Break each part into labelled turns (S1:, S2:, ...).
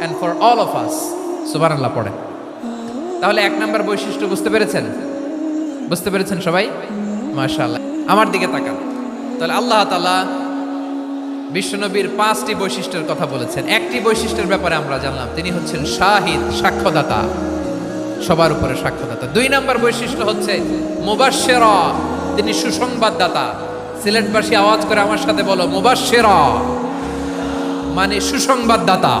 S1: and for all of us সুবান আল্লাহ পড়ে তাহলে এক নম্বর বৈশিষ্ট্য বুঝতে পেরেছেন? বুঝতে পেরেছেন সবাই? মাশাআল্লাহ। আমার দিকে তাকান। তাহলে আল্লাহ তালা বিশ্বনবীর পাঁচটি বৈশিষ্ট্যের কথা বলেছেন। একটি বৈশিষ্ট্যের ব্যাপারে আমরা জানলাম, তিনি হচ্ছেন শাহিদ, সাক্ষ্যদাতা। সবার উপরে সাক্ষ্যদাতা। দুই নম্বর বৈশিষ্ট্য হচ্ছে মুবাশ্শের, তিনি সুসংবাদদাতা। সিলেটবাসী আওয়াজ করে আমার সাথে বলো, মুবাশ্শের। মানে সুসংবাদদাতা।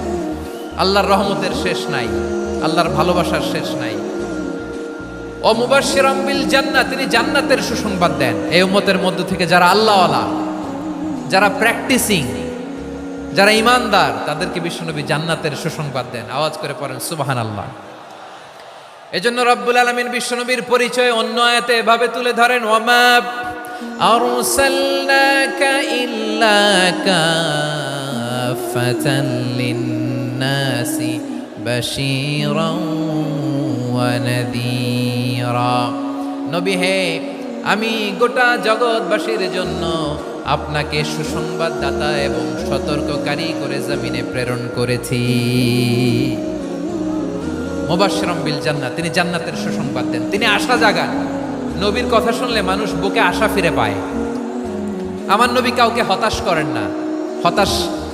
S1: আল্লাহর রহমতের শেষ নাই, আল্লাহর ভালোবাসার শেষ নাই। ও মুবাশশিরাম বিল জান্নাত তিনি জান্নাতের সুসংবাদ দেন। এই উম্মতের মধ্য থেকে যারা আল্লাহওয়ালা, যারা প্র্যাকটিসিং যারা ইমানদার, তাদেরকে বিশ্বনবী জান্নাতের সুসংবাদ দেন। আওয়াজ করে পড়েন সুবাহান আল্লাহ এজন্য রব্বুল আলমিন বিশ্বনবীর পরিচয় অন্য আয়াতে এভাবে তুলে ধরেন ওমা আরসালনাকা ইল্লা কাফাতান লিন্নাসি بشيرا ونذيرا নবী হে আমি গোটা জগৎবাসীর জন্য আপনাকে সুসংবাদদাতা এবং সতর্ককারী করে জমিনে প্রেরণ করেছি মোবাশরম বিল জান্নাত তিনি জান্নাতের সুসংবাদ দেন তিনি আশা জাগান নবীর কথা শুনলে মানুষ বুকে আশা ফিরে পায় আমার নবী কাউকে হতাশ করেন না হতাশ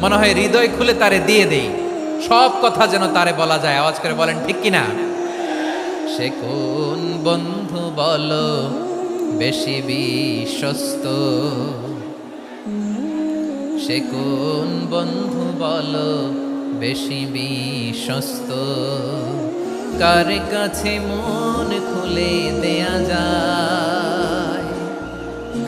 S1: মনে হয় হৃদয় খুলে তারে দিয়ে দেই। সব কথা যেন তারে বলা যায়। আওয়াজ করে বলেন, ঠিক কিনা সে কোন বন্ধু বলো, বেশি বিশ্বস্ত? সে কোন বন্ধু বলো, বেশি বিশ্বস্ত? কার কাছে মন খুলে দেয়া যায়?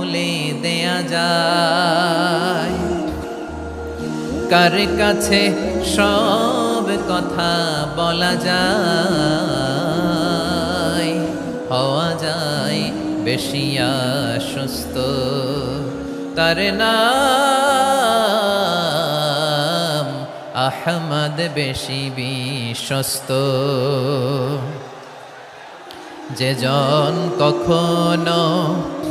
S1: খুলে দেয়া যায়। কার কাছে সব কথা বলা যায়? হওয়া যায় বেশি আশ্বস্ত। তার নাম আহমদ বেশি বিশ্বস্ত। যে জন কখনো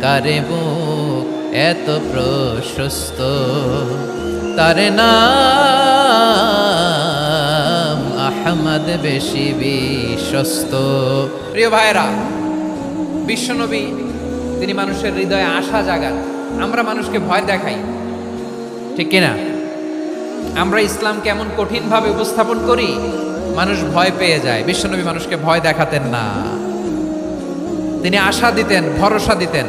S1: কারে বুক এত প্রশস্ত? তার নাম আহমদ বেশি বিশ্বস্ত। প্রিয় ভাইরা বিশ্বনবী, তিনি মানুষের হৃদয়ে আশা জাগান। আমরা মানুষকে ভয় দেখাই। ঠিক কিনা আমরা ইসলাম কেমন কঠিনভাবে উপস্থাপন করি, মানুষ ভয় পেয়ে যায়। বিশ্বনবী মানুষকে ভয় দেখাতেন না। তিনি আশা দিতেন, ভরসা দিতেন।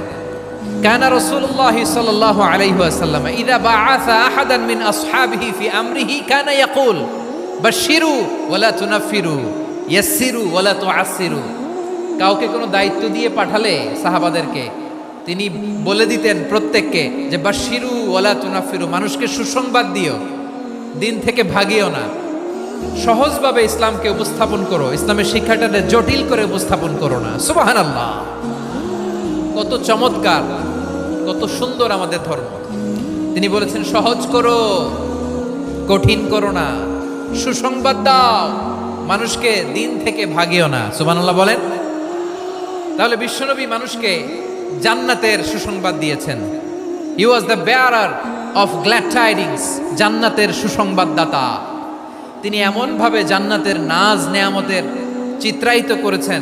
S1: কানা রাসূলুল্লাহ সাল্লাল্লাহু আলাইহি ওয়াসাল্লাম, ইদা বাআসা আহাদান মিন আসহাবিহি ফি আমরিহি কানা ইয়াকুল বাশিরু ওয়ালা তুনাফিরু ইয়াসসিরু ওয়ালা তুআসসিরু। কাউকে কোনো দায়িত্ব দিয়ে পাঠালে সাহাবাদেরকে, তিনি বলে দিতেন প্রত্যেককে যে বাশিরু ওয়ালা তুনাফিরু মানুষকে সুসংবাদ দিও, দিন থেকে ভাগিও না। সহজভাবে ইসলামকে উপস্থাপন করো, ইসলামের শিক্ষাটাকে জটিল করে উপস্থাপন করো না। সুবাহান আল্লাহ কত চমৎকার। কত সুন্দর আমাদের ধর্ম। তিনি বলেছেন, সহজ করো, কঠিন করো না। সুসংবাদ দাও। মানুষকে দিন থেকে ভাগিও না। সুবহানাল্লাহ বলেন। তাহলে বিশ্বনবী মানুষকে জান্নাতের সুসংবাদ দিয়েছেন। He was the bearer of glad tidings জান্নাতের সুসংবাদদাতা। তিনি এমনভাবে জান্নাতের নাজ নেয়ামতের চিত্রায়িত করেছেন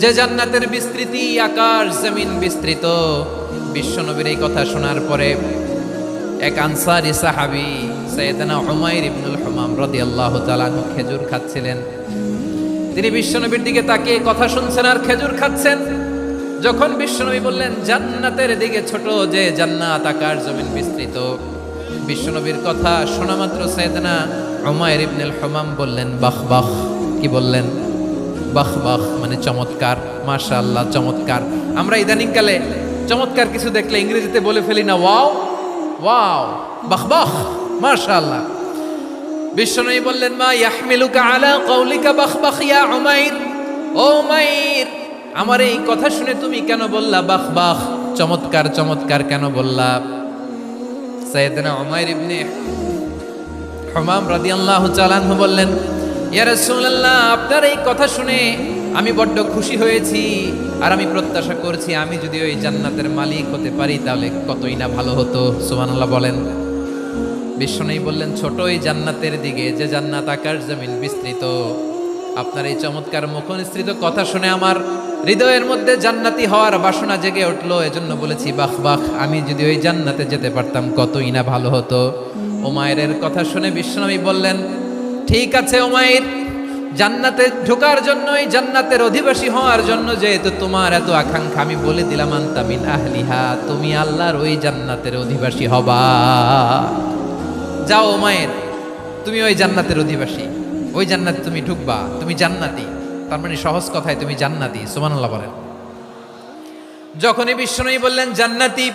S1: যে জান্নাতের বিস্তৃতি আকাশ জমিন বিস্তৃত। বিশ্বনবীর এই কথা শোনার পরে এক আনসারি সাহাবি সৈয়দনা হুমায়ুর ইবনুল হুমাম রাদিয়াল্লাহু তাআলা আনহু খেজুর খাচ্ছিলেন। তিনি বিশ্বনবীর দিকে তাকিয়ে কথা শুনছেন আর খেজুর খাচ্ছেন। যখন বিশ্বনবী বললেন, জান্নাতের দিকে ছোট যে জান্নাত আকাশ জমিন বিস্তৃত। বিশ্বনবীর কথা শোনা মাত্র সৈয়দনা হুমায়ুর ইবনুল হুমাম বললেন, বাহ বাহ। কি বললেন? বাহ বাহ মানে চমৎকার, মাশাআল্লাহ, চমৎকার। আমরা ইদানিংকালে চমৎকার কিছু দেখলে ইংরেজিতে বলে ফেলি না, ওয়াও ওয়াও, বাহ বাহ, মাশাআল্লাহ। বিশ্বনবী বললেন, মা ইয়াহমিলুকা আলা কওলিকা বাহ বাহ, ইয়া উমাইর? ও উমাইর, আমার এই কথা শুনে তুমি কেন বললা বাহ বাহ, চমৎকার চমৎকার কেন বললা? সাইয়েদনা উমাইর ইবনে হমাম রাদিয়াল্লাহু চালানহু বললেন ইয়া রাসূলুল্লাহ, আপনার এই কথা শুনে আমি বড্ড খুশি হয়েছি আর আমি প্রত্যাশা করছি আমি যদি ওই জান্নাতের মালিক হতে পারি তাহলে কতই না ভালো হতো, সুবহানাল্লাহ বলেন। বিশ্বনবী বললেন ছোট ওই জান্নাতের দিকে, যে জান্নাত আকার জমিন বিস্তৃত। আপনার এই চমৎকার মুখনিসৃত কথা শুনে আমার হৃদয়ের মধ্যে জান্নাতি হওয়ার বাসনা জেগে উঠল। এজন্য বলেছি, বাহ বাহ, আমি যদি ওই জান্নাতে যেতে পারতাম, কতই না ভালো হতো। ওমায়ের কথা শুনে বিশ্বনবী বললেন ঠিক আছে ওমায়ের জান্নাতে ঢোকার জন্যই জান্নাতের অধিবাসী হওয়ার জন্য যেহেতু তোমার এত আকাঙ্ক্ষা, আমি বলে দিলাম আন্তামিন আহলিহা, তুমি আল্লাহর ওই জান্নাতের অধিবাসী হবা। যাও মায়ের তুমি ওই জান্নাতের অধিবাসী। ওই জান্নাতে তুমি ঢুকবা, তুমি জান্নাতি। তার মানে সহজ কথায় তুমি জান্নাতি, সুবহানাল্লাহ বলেন। যখনই বিষ্ণুই বললেন, জান্নাতি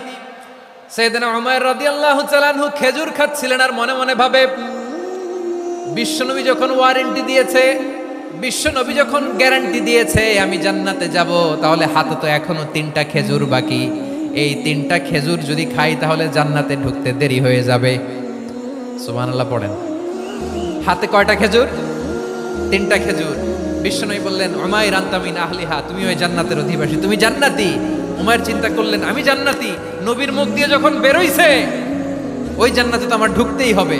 S1: সৈয়দনা উমার রাদিয়াল্লাহু তাআলা আনহু খেজুর খাচ্ছিলেন আর মনে মনে ভাবে বিশ্বনবী যখন ওয়ারেন্টি দিয়েছে, বিশ্বনবী যখন গ্যারান্টি দিয়েছে, আমি জান্নাতে যাব, তাহলে হাতে তো এখনও তিনটা খেজুর বাকি। এই তিনটা খেজুর যদি খাই, তাহলে জান্নাতে ঢুকতে দেরি হয়ে যাবে। সুবহানাল্লাহ পড়েন। হাতে কয়টা খেজুর? তিনটা খেজুর। বিশ্বনবী বললেন, উমাইর আন্তামিন আহলিহা, তুমি ওই জান্নাতের অধিবাসী, তুমি জান্নাতি। উমাইর চিন্তা করলেন, আমি জান্নাতি। নবীর মুখ দিয়ে যখন বেরোইছে, ওই জান্নাতে তো আমার ঢুকতেই হবে।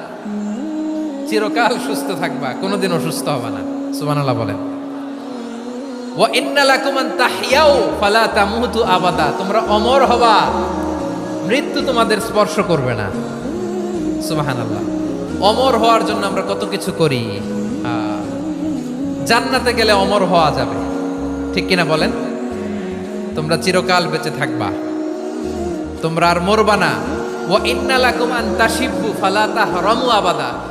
S1: চিরকাল সুস্থ থাকবা কোনোদিন অসুস্থ হবে না। সুবহানাল্লাহ বলেন। ওয়া ইন্না লাকুম আন তাহইয়াও ফালা তামুতু আবাদা। তোমরা অমর হবা, মৃত্যু তোমাদের স্পর্শ করবে না। সুবহানাল্লাহ। অমর হওয়ার জন্য আমরা কত কিছু করি। জান্নাতে গেলে অমর হওয়া যাবে। ঠিক কিনা বলেন? তোমরা চিরকাল বেঁচে থাকবা। তোমরা আর মরবা না। ও ইন্নালাকুম আন তাশিব্বু, ফালা তাহরামু আবাদা।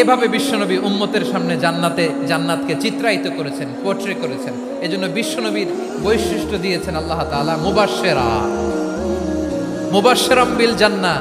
S1: এভাবে বিশ্বনবী উম্মতের সামনে জান্নাতে, জান্নাতকে চিত্রায়িত করেছেন পোট্রে করেছেন। এজন্য বিশ্বনবীর বৈশিষ্ট্য দিয়েছেন আল্লাহ তালা মুবাসেরা মুবাসেরাম বিল জান্নাহ